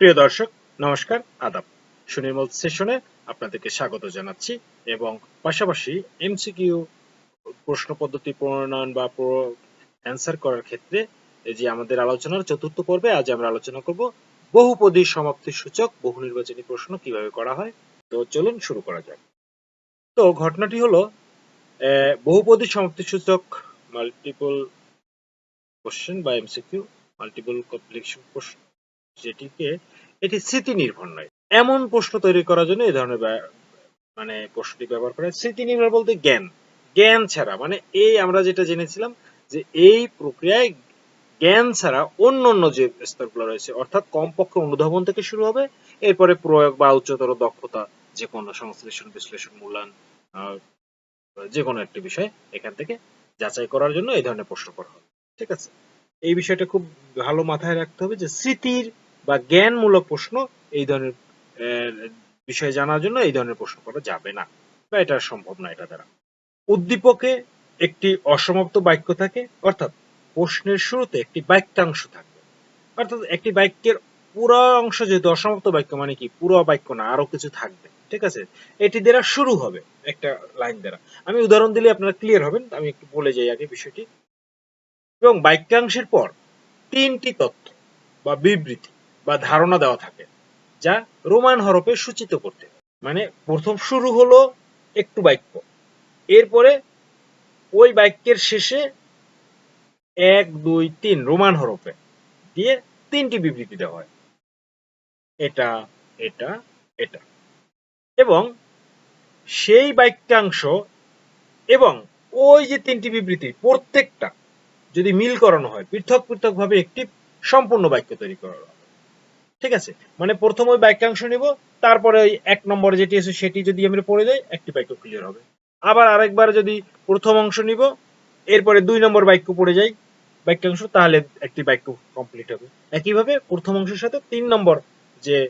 প্রিয় দর্শক, নমস্কার, আদাব। সুনির্মল সেশনে আপনাদেরকে স্বাগত জানাচ্ছি এবং পাশাপাশি এমসিকিউ প্রশ্ন পদ্ধতি প্রণয়ন বা অ্যান্সার করার ক্ষেত্রে এই যে আমাদের আলোচনার চতুর্থ পর্বে আজ আমরা আলোচনা করব বহুপদী সমাপ্তি সূচক বহু নির্বাচনী প্রশ্ন কীভাবে করা হয়। তো চলুন শুরু করা যাক। তো ঘটনাটি হলো বহুপদী সমাপ্তি সূচক মাল্টিপল কোশ্চেন বা এমসিকিউ মাল্টিপল কমপ্লিকেশন প্রশ্ন। যেটিকে এটি স্মৃতি নির্ভর নয়। এমন প্রশ্ন তৈরি করার জন্য এই ধরনের মানে প্রশ্নটি ব্যবহার করে স্মৃতি নির্ভর বলতে জ্ঞান। জ্ঞান ছাড়া মানে এই আমরা যেটা জেনেছিলাম যে এই প্রক্রিয়ায় জ্ঞান ছাড়া অন্য অন্য যে স্তরগুলো রয়েছে, অর্থাৎ কমপক্ষে অনুধাবন থেকে শুরু হবে, এরপরে প্রয়োগ বা উচ্চতর দক্ষতা যে কোনো সংশ্লেষণ, বিশ্লেষণ, মূল্যায়ন যে কোনো একটি বিষয় এখান থেকে যাচাই করার জন্য এই ধরনের প্রশ্ন করা হবে ঠিক আছে? এই বিষয়টা খুব ভালো মাথায় রাখতে হবে যে স্মৃতির বা জ্ঞানমূলক প্রশ্ন এই ধরনের বিষয় জানার জন্য এই ধরনের প্রশ্ন করা যাবে না। বা এটা সম্ভব না এটা দ্বারা। উদ্দীপকে একটি অসমাপ্ত বাক্য থাকে, অর্থাৎ প্রশ্নের শুরুতে একটি বাক্যাংশ থাকবে অর্থাৎ একটি বাক্যের পুরো অংশ যেহেতু অসমাপ্ত বাক্য মানে কি? পুরো বাক্য না, আরও কিছু থাকবে। ঠিক আছে? এটি দ্বারা শুরু হবে একটা লাইন দ্বারা। আমি উদাহরণ দিলে আপনারা ক্লিয়ার হবেন, আমি একটু বলে যাই আগে বিষয়টি। এবং বাক্যাংশের পর তিনটি তথ্য বা বিবৃতি বা ধারণা দেওয়া থাকে, যা রোমান হরফে সূচিত করতে। মানে প্রথম শুরু হলো একটু বাক্য, এরপরে ওই বাক্যের শেষে এক, দুই, তিন রোমান হরফে দিয়ে তিনটি বিবৃতি দেওয়া হয়। এটা এটা এটা। এবং সেই বাক্যাংশ এবং ওই যে তিনটি বিবৃতি প্রত্যেকটা যদি মিল করানো হয়, পৃথক পৃথক ভাবে একটি সম্পূর্ণ বাক্য তৈরি করা হবে ঠিক আছে? মানে প্রথম ওই বাক্যাংশ নিব, তারপরে ওই এক নম্বরে যেটি আছে সেটি যদি আমরা পড়ে যাই একটি বাক্য ক্লিয়ার হবে। আবার আরেকবার যদি প্রথম অংশ নিব, এরপরে দুই নম্বর বাক্য পড়ে যাই বাক্যাংশ তাহলে একটি বাক্য কমপ্লিট হবে। একইভাবে প্রথম অংশের সাথে তিন নম্বর যে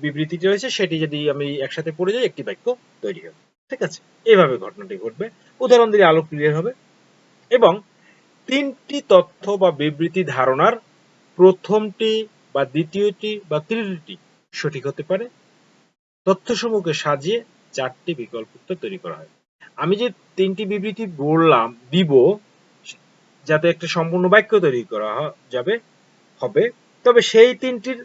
বিবৃতিটি রয়েছে, সেটি যদি আমি একসাথে পড়ে যাই, একটি বাক্য তৈরি হবে। ঠিক আছে? এইভাবে ঘটনাটি ঘটবে। উদাহরণ দিলে আলো ক্লিয়ার হবে। এবং তিনটি তথ্য বা বিবৃতি ধারণার প্রথমটি বা দ্বিতীয়টি বা তৃতীয়টি সঠিক হতে পারে। তথ্যসমূহকে সাজিয়ে চারটি বিকল্প তৈরি করা হয়। আমি যে তিনটি বিবৃতি বললাম, দিব, যাতে একটা সম্পূর্ণ বাক্য তৈরি করা যাবে, হবে, তবে সেই তিনটির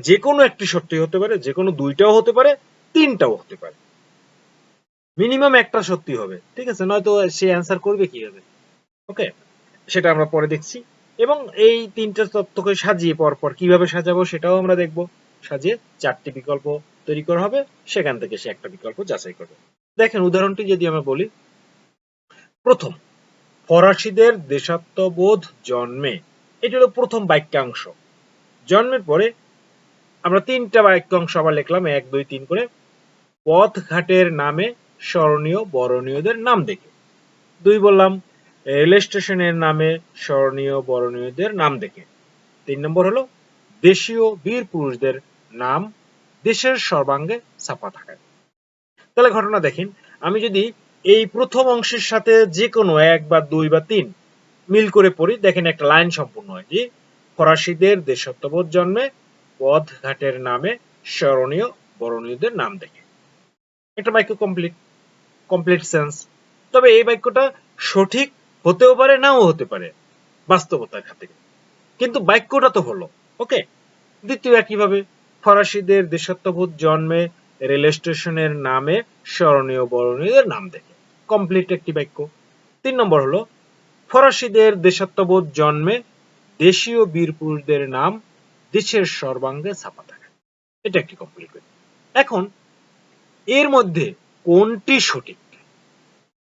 যে কোনো একটি সত্যি হতে পারে যে কোনো দুইটাও হতে পারে, তিনটাও হতে পারে। মিনিমাম একটা সত্যি হবে, ঠিক আছে? নয়তো সে অ্যান্সার করবে কীভাবে? ওকে সেটা আমরা পরে দেখছি। এবং এই তিনটা তথ্যকে সাজিয়ে পরপর কীভাবে সাজাবো সেটাও আমরা দেখব। সাজিয়ে চারটি বিকল্প তৈরি করা হবে, সেখান থেকে সে একটা বিকল্প যাচাই করবে। দেখেন, উদাহরণটি যদি আমরা বলি, প্রথম, ফরাসিদের দেশাত্মবোধ জন্মে, এটি হলো প্রথম বাক্যাংশ। জন্মের পরে আমরা তিনটা বাক্যাংশ আবার লিখলাম, এক, দুই, তিন করে পথ ঘাটের নামে স্মরণীয় বরণীয়দের নাম দেখে। দুই বললাম রেল স্টেশনের নামে স্মরণীয়, বরণীয়দের নাম দেখে। তিন নম্বর হলো, দেশীয় বীর পুরুষদের নাম দেশের সর্বাঙ্গে ছাপা থাকে তাহলে ঘটনা দেখেন, আমি যদি এই প্রথম অংশের সাথে যে কোনো এক বা দুই বা তিন মিল করে পড়ি, দেখেন একটা লাইন সম্পূর্ণ হয় যে ফরাসিদের দেশত্ববোধ জন্মে পথ ঘাটের নামে স্মরণীয়, বরণীয়দের নাম দেখে। একটা বাক্য কমপ্লিট কমপ্লিট সেন্স তবে এই বাক্যটা সঠিক হতেও পারে, নাও হতে পারে। বাস্তবতার খাতে কিন্তু বাক্যটা তো হলো। ওকে? দ্বিতীয় একইভাবে, ফরাসিদের দেশাত্মবোধ জন্মে রেল স্টেশনের নামে স্মরণীয় বরণীয়দের নাম দেখে। কমপ্লিট একটি বাক্য। তিন নম্বর হলো, ফরাসিদের দেশাত্মবোধ জন্মে দেশীয় বীর পুরুষদের নাম দেশের সর্বাঙ্গে ছাপা থাকে। এটা একটি কমপ্লিট এখন, এর মধ্যে কোনটি সঠিক?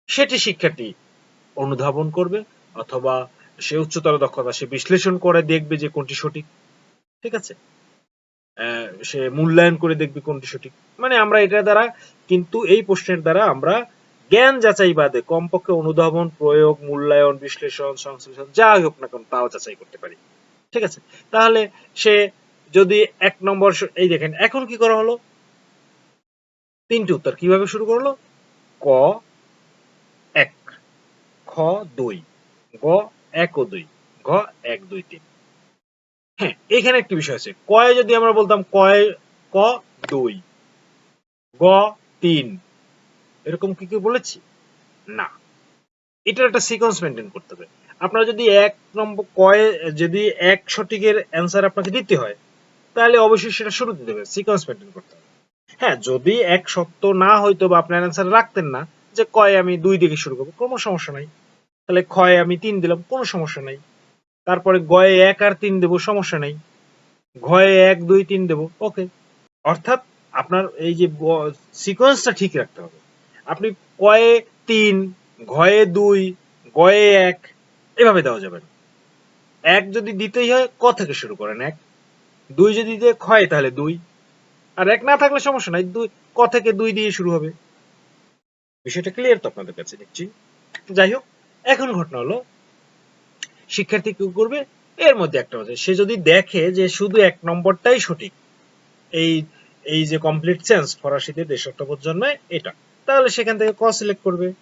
সেটি শিক্ষার্থী অনুধাবন করবে, অথবা সে উচ্চতর দক্ষতা সে বিশ্লেষণ করে দেখবে যে কোনটি সঠিক। ঠিক আছে? সে মূল্যায়ন করে দেখবে কোনটি সঠিক। মানে আমরা এটা দ্বারা কিন্তু এই প্রশ্নের দ্বারা আমরা জ্ঞান যাচাই বাদে কমপক্ষে অনুধাবন, প্রয়োগ, মূল্যায়ন, বিশ্লেষণ, সংশ্লেষণ, যা হোক না কেন তাও যাচাই করতে পারি। ঠিক আছে? তাহলে সে যদি এক নম্বর এই দেখেন, এখন কি করা হলো? তিনটি উত্তর কীভাবে শুরু করল? ক খ, দুই। গ, এক ও দুই। ঘ এক, দুই, তিন। হ্যাঁ এখানে একটি বিষয় আছে। কয়ে যদি আমরা বলতাম কয়, ক, দুই। গ, তিন। এরকম কি কি বলেছি? না। এটার একটা সিকোয়েন্স মেনটেন করতে হবে। আপনারা যদি এক নম্বর কয়ে, যদি এক সঠিকের অ্যান্সার আপনাকে দিতে হয়, তাহলে অবশ্যই সেটা শুরু দিতে হবে। সিকোয়েন্স মেনটেন করতে হবে। হ্যাঁ যদি এক সত্য না হয়তো বা আপনার অ্যান্সার রাখতেন না যে কয় আমি দুই দিকে শুরু করব, কোনো সমস্যা নাই। তাহলে ক্ষয় আমি তিন দিলাম, কোনো সমস্যা নাই। তারপরে গয়ে এক আর তিন দেবো, সমস্যা নাই। ঘয়ে এক, দুই, তিন দেবো, ওকে। অর্থাৎ আপনার এই যে সিকোয়েন্সটা ঠিক রাখতে হবে। আপনি কয়ে তিন, ঘয়ে দুই, গয়ে এক, এভাবে দেওয়া যাবে এক যদি দিতেই হয়, ক থেকে শুরু করেন? এক। দুই যদি দিতে ক্ষয়, তাহলে দুই। আর এক না থাকলে সমস্যা নাই, দুই, ক থেকে দুই দিয়ে শুরু হবে। বিষয়টা ক্লিয়ার তো আপনাদের কাছে দেখছি? যাই হোক এখন ঘটনা হলো। শিক্ষার্থী কি করবে? এর মধ্যে একটা হচ্ছে, সে যদি দেখে যে শুধু এক নম্বরটাই সঠিক, এই এই যে কমপ্লিট চেঞ্জ ফরাসিতে দেশাত্মবোধ জন্মায় এটা, তাহলে সেখান থেকে ক সিলেক্ট করবে।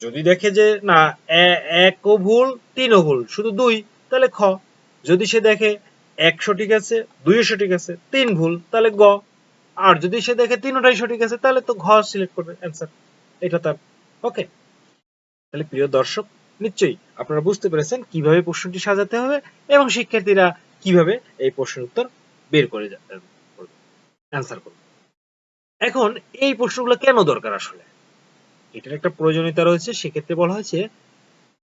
যদি দেখে যে না, এ- একও ভুল তিনও ভুল, শুধু দুই, তাহলে খ। যদি সে দেখে এক সঠিক আছে দুইও সঠিক আছে, তিন ভুল, তাহলে গ। আর যদি সে দেখে তিনটাই সঠিক আছে, তাহলে তো ঘ সিলেক্ট করবে অ্যান্সার এটা তার ওকে তাহলে প্রিয় দর্শক, নিশ্চয়ই আপনারা বুঝতে পেরেছেন কীভাবে প্রশ্নটি সাজাতে হবে এবং শিক্ষার্থীরা কীভাবে এই প্রশ্নের উত্তর বের করে অ্যান্সার করবে। এখন এই প্রশ্নগুলো কেন দরকার আসলে? এটার একটা প্রয়োজনীয়তা রয়েছে। সেক্ষেত্রে বলা হয়েছে,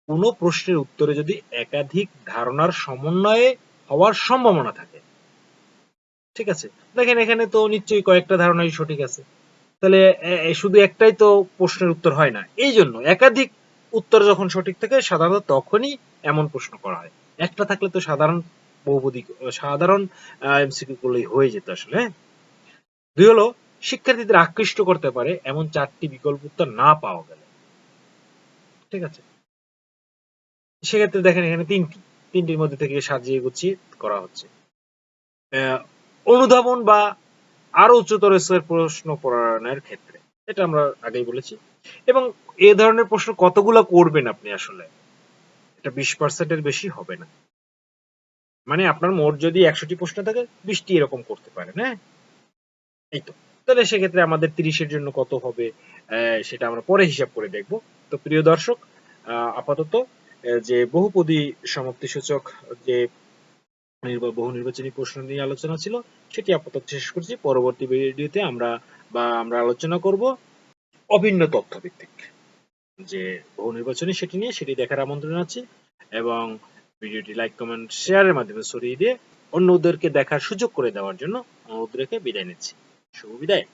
কোনো প্রশ্নের উত্তরে যদি একাধিক ধারণার সমন্বয়ে হওয়ার সম্ভাবনা থাকে। ঠিক আছে? দেখেন এখানে তো নিশ্চয়ই কয়েকটা ধারণাই সঠিক আছে। তাহলে শুধু একটাই তো প্রশ্নের উত্তর হয় না। এই জন্য একাধিক উত্তর যখন সঠিক থাকে, সাধারণত তখনই এমন প্রশ্ন করা হয়। একটা থাকলে তো সাধারণ বহুপদী, সাধারণ এমসিকিউ হয়ে যেত আসলে হ্যাঁ? দুই হলো, শিক্ষার্থীদের আকৃষ্ট করতে পারে এমন চারটি বিকল্প উত্তর না পাওয়া গেলে। ঠিক আছে? সেক্ষেত্রে দেখেন এখানে তিনটি। তিনটির মধ্যে থেকে সাজিয়ে গুছিয়ে করা হচ্ছে। অনুধাবন বা আরও উচ্চতর স্তরের প্রশ্ন প্রণয়নের ক্ষেত্রে। এটা আমরা আগেই বলেছি। এবং এ ধরনের প্রশ্ন কতগুলো করবেন আপনি আসলে? এটা বিশ পার্সেন্টের বেশি হবে না। মানে আপনার মোট যদি একশোটি প্রশ্ন থাকে, বিশটি এরকম করতে পারেন হ্যাঁ? এই তো। তাহলে সেক্ষেত্রে আমাদের তিরিশের জন্য কত হবে সেটা আমরা পরে হিসাব করে দেখব। তো প্রিয় দর্শক আপাতত যে বহুপদী সমাপ্তি সূচক যে বহু নির্বাচনী প্রশ্ন নিয়ে আলোচনা ছিল, সেটি আপাতত শেষ করছি। পরবর্তী ভিডিওতে আমরা বা আমরা আলোচনা করব অভিন্ন তথ্য ভিত্তিক যে বহু নির্বাচনী সেটি নিয়ে সেটি দেখার আমন্ত্রণ আছে এবং ভিডিওটি লাইক, কমেন্ট, শেয়ারের মাধ্যমে ছড়িয়ে দিয়ে অন্যদেরকে দেখার সুযোগ করে দেওয়ার জন্য অনুরোধ রেখে বিদায় নিচ্ছি। শুভ বিদায়।